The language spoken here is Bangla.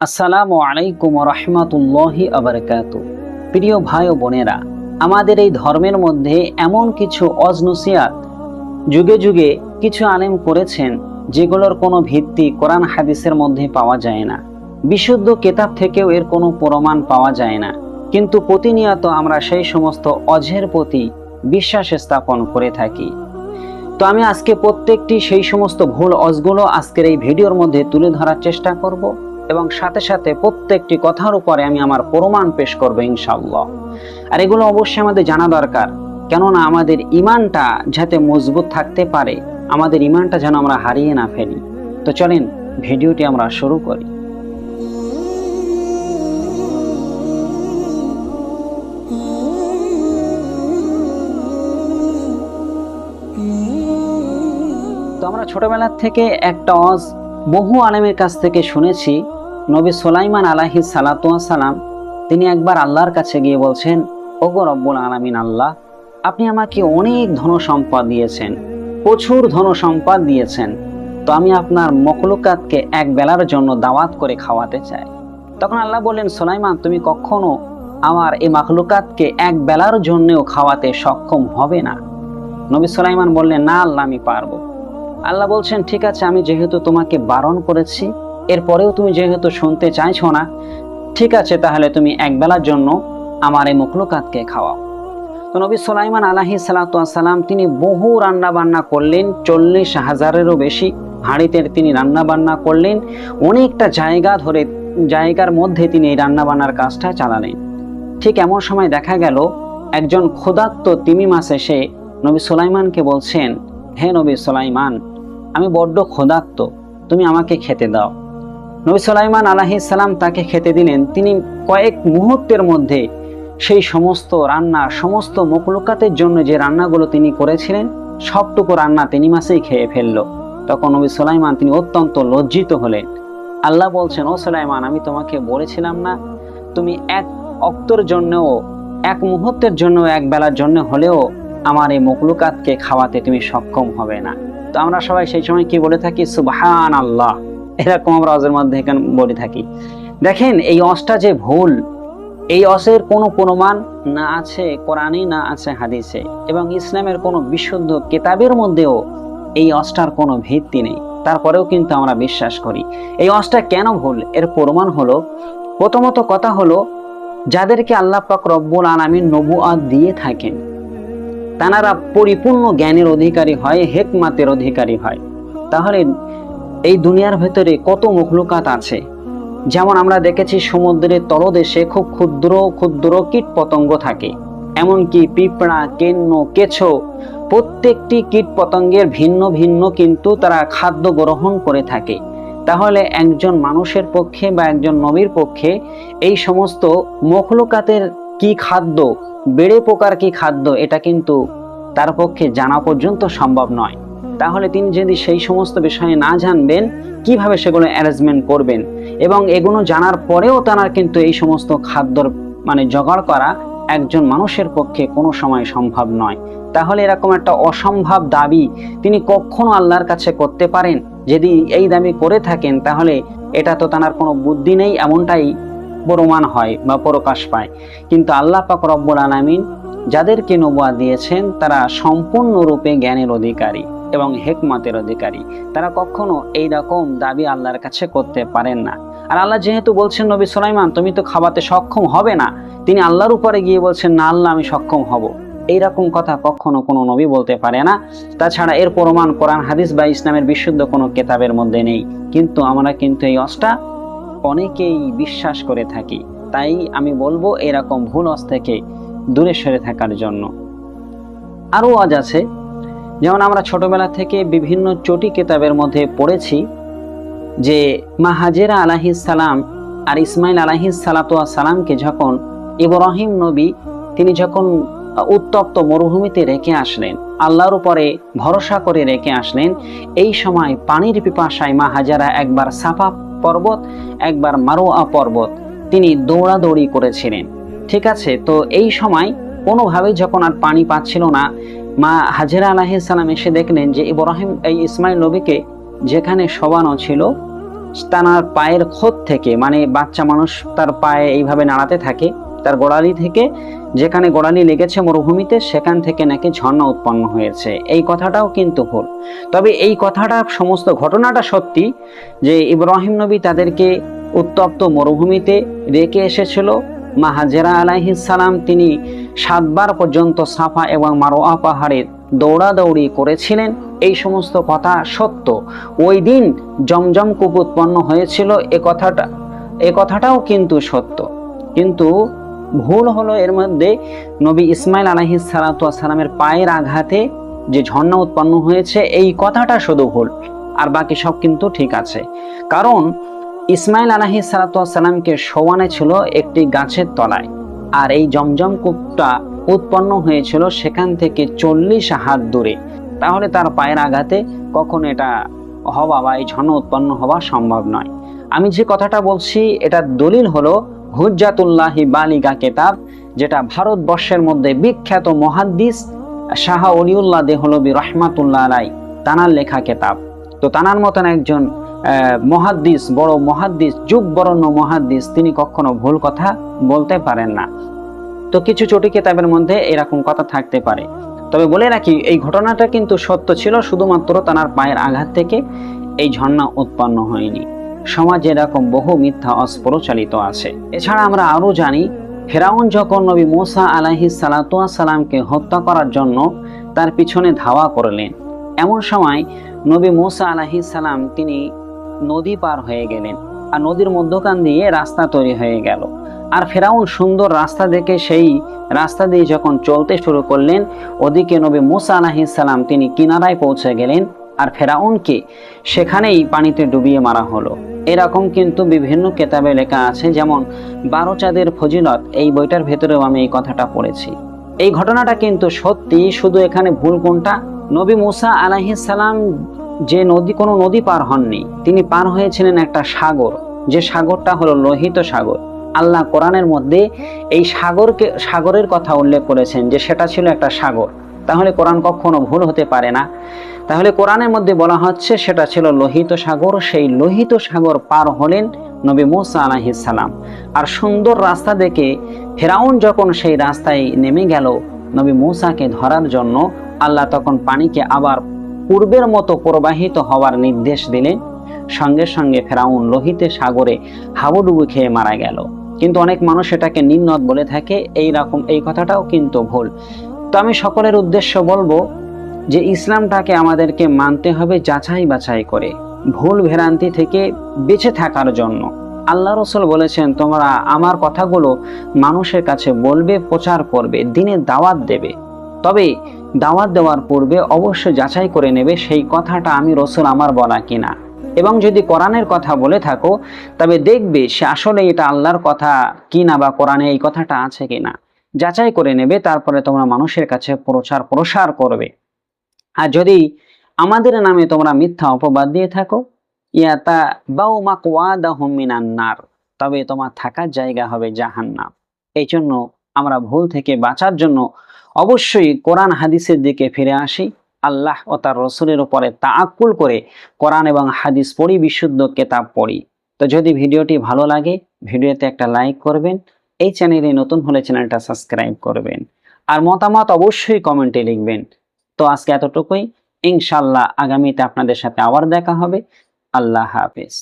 আসসালামু আলাইকুম রহমাতুল্লাহি আবরকাত প্রিয় ভাই ও বোনেরা, আমাদের এই ধর্মের মধ্যে এমন কিছু অজনসিয়াত যুগে যুগে কিছু আলেম করেছেন যেগুলোর কোনো ভিত্তি কোরআন হাদিসের মধ্যে পাওয়া যায় না। বিশুদ্ধ কেতাব থেকেও এর কোনো প্রমাণ পাওয়া যায় না। কিন্তু প্রতিনিয়ত আমরা সেই সমস্ত অজের প্রতি বিশ্বাস স্থাপন করে থাকি। তো আমি আজকে প্রত্যেকটি সেই সমস্ত ভুল অজগুলো আজকের এই ভিডিওর মধ্যে তুলে ধরার চেষ্টা করব। এবং সাথে সাথে প্রত্যেকটি কথার উপরে আমি আমার প্রমাণ পেশ করব ইনশাল্লাহ আর এগুলো অবশ্যই আমাদের জানা দরকার, কেননা আমাদের ইমানটা যাতে মজবুত থাকতে পারে, আমাদের ইমানটা যেন আমরা হারিয়ে না ফেলি। তো চলেন, ভিডিওটি আমরা শুরু করি। তো আমরা ছোটবেলার থেকে একটা অজ বহু আলেমের কাছ থেকে শুনেছি নবী সোলাইমান আলাহি সালাম তিনি একবার আল্লাহর কাছে গিয়ে বলছেন, ওগো রব্বুল আলামিন আল্লাহ, আপনি আমাকে অনেক ধন সম্পদ দিয়েছেন, প্রচুর ধন সম্পদ দিয়েছেন। তো আমি আপনার মকলুকাতকে এক বেলার জন্য দাওয়াত করে খাওয়াতে চাই। তখন আল্লাহ বললেন, সোলাইমান, তুমি কখনো আমার এই মাখলুকাতকে এক বেলার জন্যও খাওয়াতে সক্ষম হবে না। নবী সোলাইমান বললেন, না আল্লাহ, আমি পারব। আল্লাহ বলছেন, ঠিক আছে, আমি যেহেতু তোমাকে বারণ করেছি এরপরেও তুমি যেহেতু শুনতে চাইছো না, ঠিক আছে তাহলে তুমি একবেলার জন্য আমার এই মুখলুকাতকে খাওয়াও। তো নবী সোলাইমান আলাহি সালাতাম তিনি বহু রান্না বান্না করলেন, চল্লিশ হাজারেরও বেশি হাঁড়িতে তিনি রান্না বান্না করলেন, অনেকটা জায়গা ধরে, জায়গার মধ্যে তিনি এই রান্না বান্নার কাজটা চালালেন। ঠিক এমন সময় দেখা গেল, একজন ক্ষুধার্ত তিমি মাস এসে নবী সোলাইমানকে বলছেন, হে নবী সোলাইমান, আমি বড্ড ক্ষুধার্ত, তুমি আমাকে খেতে দাও। নবী সোলাইমান আলাহিসাল্লাম তাকে খেতে দিলেন। তিনি কয়েক মুহূর্তের মধ্যে সেই সমস্ত রান্না, সমস্ত মকলুকাতের জন্য যে রান্নাগুলো তিনি করেছিলেন, সবটুকু রান্না তিনি মাসেই খেয়ে ফেলল। তখন নবী সোলাইমান তিনি অত্যন্ত লজ্জিত হলেন। আল্লাহ বলছেন, ও সোলাইমান, আমি তোমাকে বলেছিলাম না, তুমি এক অক্তর জন্যও, এক মুহূর্তের জন্য এক বেলার জন্য হলেও আমার এই মকলুকাতকে খাওয়াতে তুমি সক্ষম হবে না। তো আমরা সবাই সেই সময় কি বলে থাকি? সুবহান আল্লাহ এরকম আমরা অজের মধ্যে এখানে বলে থাকি। দেখেন, এই অসটা যে ভুল, এই অসের কোনো প্রমাণ না আছে কোরআনে না আছে হাদিসে। এবং ইসলামের কোনো বিশুদ্ধ কেতাবের মধ্যেও এই অসটার কোনো ভিত্তি নেই। তারপরেও কিন্তু আমরা বিশ্বাস করি। এই অসটা কেন ভুল? এর প্রমাণ হলো, প্রথমত কথা হলো, যাদেরকে আল্লাহ পাক রব্বুল আলামিন নবুয়াত দিয়ে থাকেন, তানারা পরিপূর্ণ জ্ঞানের অধিকারী হয়, হেকমাতের অধিকারী হয়। তাহলে এই দুনিয়ার ভেতরে কত মুখলুকাত আছে। যেমন আমরা দেখেছি সমুদ্রের তলদেশে খুব ক্ষুদ্র ক্ষুদ্র কীট পতঙ্গ থাকে। এমনকি পিঁপড়া, কেন্ন, কেছো প্রত্যেকটি কীট পতঙ্গের ভিন্ন ভিন্ন কিন্তু তারা খাদ্য গ্রহণ করে থাকে। তাহলে একজন মানুষের পক্ষে বা একজন নবীর পক্ষে এই সমস্ত মখলুকাতের কি খাদ্য, বেড়ে পোকার কি খাদ্য, এটা কিন্তু তার পক্ষে জানা পর্যন্ত সম্ভব নয়। তাহলে তিনি যদি সেই সমস্ত বিষয়ে না জানবেন, কীভাবে সেগুলো অ্যারেঞ্জমেন্ট করবেন? এবং এগুলো জানার পরেও তারা কিন্তু এই সমস্ত খাদ্যর মানে জোগাড় করা একজন মানুষের পক্ষে কোনো সময় সম্ভব নয়। তাহলে এরকম একটা অসম্ভব দাবি তিনি কখনো আল্লাহর কাছে করতে পারেন? যদি এই দাবি করে থাকেন, তাহলে এটা তো তার কোনো বুদ্ধি নেই, এমনটাই প্রমাণ হয় বা প্রকাশ পায়। কিন্তু আল্লাহ পাক রব্বুল আলামিন যাদেরকে নবুয়া দিয়েছেন, তারা সম্পূর্ণরূপে জ্ঞানের অধিকারী। এবং হেকমতের অধিকারী। তারা কখনো এই রকম দাবি আল্লাহর কাছে করতে পারেন না। আর আল্লাহ যেহেতু বলছেন, নবী সুলাইমান, তুমি তো খাওয়াতে সক্ষম হবে না। তিনি আল্লাহর উপরে গিয়ে বলছেন, না, আল্লাহ, আমি সক্ষম হব। এইরকম কথা কখনো কোনো নবী বলতে পারে না। তাছাড়া এর প্রমাণ কোরআন, হাদিস বা ইসলামের বিশুদ্ধ কোনো কেতাবের মধ্যে নেই। কিন্তু আমরা কিন্তু এই অষ্টা অনেকেই বিশ্বাস করে থাকি। তাই আমি বলব, এরকম ভুল অস থেকে দূরে সরে থাকার জন্য। আরও আজ আছে যেমন আমরা ছোটবেলা থেকে বিভিন্ন চটি কেতাবের মধ্যে পড়েছি যে মা হাজেরা আলাহি সালাম আর ইসমাইল আলাহি সালামকে যখন ইব্রাহিম নবী, তিনি যখন উত্তপ্ত মরুভূমিতে রেখে আসলেন, আল্লাহর উপরে ভরসা করে রেখে আসলেন, এই সময় পানির পিপাসায় মা হাজারা একবার সাফা পর্বত, একবার মারোয়া পর্বত তিনি দৌড়াদৌড়ি করেছিলেন। ঠিক আছে, তো এই সময় কোনোভাবেই যখন আর পানি পাচ্ছিল না মা হাজেরা আলাহিসাল্লাম এসে দেখলেন যে ইব্রাহিম, এই ইসমাইল নবীকে যেখানে শোবানো ছিল তার পায়ের খোদ থেকে মানে বাচ্চা মানুষ তার পায়ে এইভাবে নাড়াতে থাকে, তার গোড়ালি থেকে, যেখানে গোড়ালি লেগেছে মরুভূমিতে, সেখান থেকে নাকি ঝর্ণা উৎপন্ন হয়েছে। এই কথাটাও কিন্তু ভুল। তবে এই কথাটা, সমস্ত ঘটনাটা সত্যি যে ইব্রাহিম নবী তাদেরকে উত্তপ্ত মরুভূমিতে রেখে এসেছিল। মা হাজেরা আলাইহিস সালাম, তিনি সাতবার পর্যন্ত সাফা এবং মারোয়া পাহাড়ে দৌড়াদৌড়ি করেছিলেন, এই সমস্ত কথা সত্য। ওই দিন জমজম কূপ উৎপন্ন হয়েছিল, এ কথাটা, এ কথাটাও কিন্তু সত্য। কিন্তু ভুল হলো এর মধ্যে নবী ইসমাইল আলাহিস সালামের পায়ের আঘাতে যে ঝর্ণা উৎপন্ন হয়েছে, এই কথাটা শুধু ভুল, আর বাকি সব কিন্তু ঠিক আছে। কারণ ইসমাইল আলাহি সালাতামকে শোয়ানে ছিল একটি গাছের তলায়। আর এই জমজম কূপটা উৎপন্ন হয়েছিল সেখান থেকে চল্লিশ হাত দূরে। তাহলে তার পায়ের আঘাতে কখন এটা হওয়া বা এই ঝর্ণা উৎপন্ন হওয়া সম্ভব নয়। আমি যে কথাটা বলছি এটা দলিল হলো হুজ্জাতুল্লাহি বালিকা কেতাব, যেটা ভারতবর্ষের মধ্যে বিখ্যাত মহাদ্দিস শাহ অলিউল্লাহ দেহলবী রহমাতুল্লাহ আলাই তানার লেখা কেতাব। তো তানার মতন একজন মহাদ্দিস, বড় মহাদ্দিস, যুগ বরণ্য মহাদ্দিস, তিনি কখনো ভুল কথা বলতে পারেন না। তো কিছু চটি কেতাবের মধ্যে এরকম কথা থাকতে পারে। তবে বলে রাখি, এই ঘটনাটা কিন্তু সত্য ছিল, শুধুমাত্র তার পায়ের আঘাত থেকে এই ঝর্ণা উৎপন্ন হয়নি। সমাজে এরকম বহু মিথ্যা অস্প্রচালিত আছে। এছাড়া আমরা আরও জানি, ফেরাউন যখন নবী মোসা আলাহি সালাতুয়া সালামকে হত্যা করার জন্য তার পিছনে ধাওয়া করলেন, এমন সময় নবী মোসা আলাহি সালাম তিনি নদী পার হয়ে গেলেন আর নদীর মধ্যখান দিয়ে রাস্তা তৈরি হয়ে গেল। আর ফেরাউন সুন্দর রাস্তা দেখে সেই রাস্তা দিয়ে যখন চলতে শুরু করলেন, ওদিকে নবী মুসা আলাহিসাল্লাম তিনি কিনারায় পৌঁছে গেলেন আর ফেরাউনকে সেখানেই পানিতে ডুবিয়ে মারা হলো। এরকম কিন্তু বিভিন্ন কেতাবে লেখা আছে, যেমন বারো চাঁদের ফজিলত, এই বইটার ভেতরেও আমি এই কথাটা পড়েছি। এই ঘটনাটা কিন্তু সত্যি শুধু এখানে ভুল কোনটা? নবী মুসা আলাহিসাল্লাম যে নদী, কোনো নদী পার হননি। তিনি পার হয়েছিলেন একটা সাগর। যে সাগরটা হলো লোহিত সাগর। আল্লাহ কোরআনের মধ্যে এই সাগরকে, সাগরের কথা উল্লেখ করেছেন যে সেটা ছিল একটা সাগর। তাহলে কোরআন কখনো ভুল হতে পারে না। তাহলে কোরআনের মধ্যে বলা হচ্ছে সেটা ছিল লোহিত সাগর। সেই লোহিত সাগর পার হলেন নবী মুসা সালাম। আর সুন্দর রাস্তা দেখে ফেরাউন যখন সেই রাস্তায় নেমে গেল, নবী মুসাকে ধরার জন্য আল্লাহ তখন পানিকে আবার পূর্বের মতো প্রবাহিত হওয়ার নির্দেশ দিলে সঙ্গে সঙ্গে ফেরাউন লোহিতে সাগরে হাবুডুবু খেয়ে মারা গেল। কিন্তু অনেক মানুষ এটাকে নিম্নত বলে থাকে, এই রকম, এই কথাটাও কিন্তু ভুল। তো আমি সকলের উদ্দেশ্য বলব যে ইসলামটাকে আমাদেরকে মানতে হবে যাচাই বাছাই করে, ভুল ভেরান্তি থেকে বেঁচে থাকার জন্য। আল্লাহ রসুল বলেছেন, তোমরা আমার কথাগুলো মানুষের কাছে বলবে, প্রচার করবে, দিনে দাওয়াত দেবে। তবে দাওয়াত দেওয়ার পূর্বে অবশ্যই যাচাই করে নেবে সেই কথাটা আমি রসুল আমার বলা কিনা। এবং যদি কোরআনের কথা বলে থাকো, তবে দেখবে সে আসলে এটা আল্লাহর কথা কিনা বা কোরআনে এই কথাটা আছে কিনা। যাচাই করে নেবে, তারপরে তোমরা মানুষের কাছে প্রচার প্রসার করবে। আর যদি আমাদের নামে তোমরা মিথ্যা অপবাদ দিয়ে থাকো ইয়াতা বাউ মাকওয়াদা হুমিনান্নার তবে তোমার থাকার জায়গা হবে জাহান্নাম। এই জন্য আমরা ভুল থেকে বাঁচার জন্য অবশ্যই কোরআন হাদিসের দিকে ফিরে আসি। আল্লাহ ও তার রসুলের উপরে তাকুল করে কোরআন এবং হাদিস পড়ি, বিশুদ্ধ কেতাব পড়ি। তো যদি ভিডিওটি ভালো লাগে, ভিডিওতে একটা লাইক করবেন, এই চ্যানেলে নতুন হলে চ্যানেলটা সাবস্ক্রাইব করবেন। আর মতামত অবশ্যই কমেন্টে লিখবেন। তো আজকে এতটুকুই। ইনশাল্লাহ আগামীতে আপনাদের সাথে আবার দেখা হবে। আল্লাহ হাফেজ।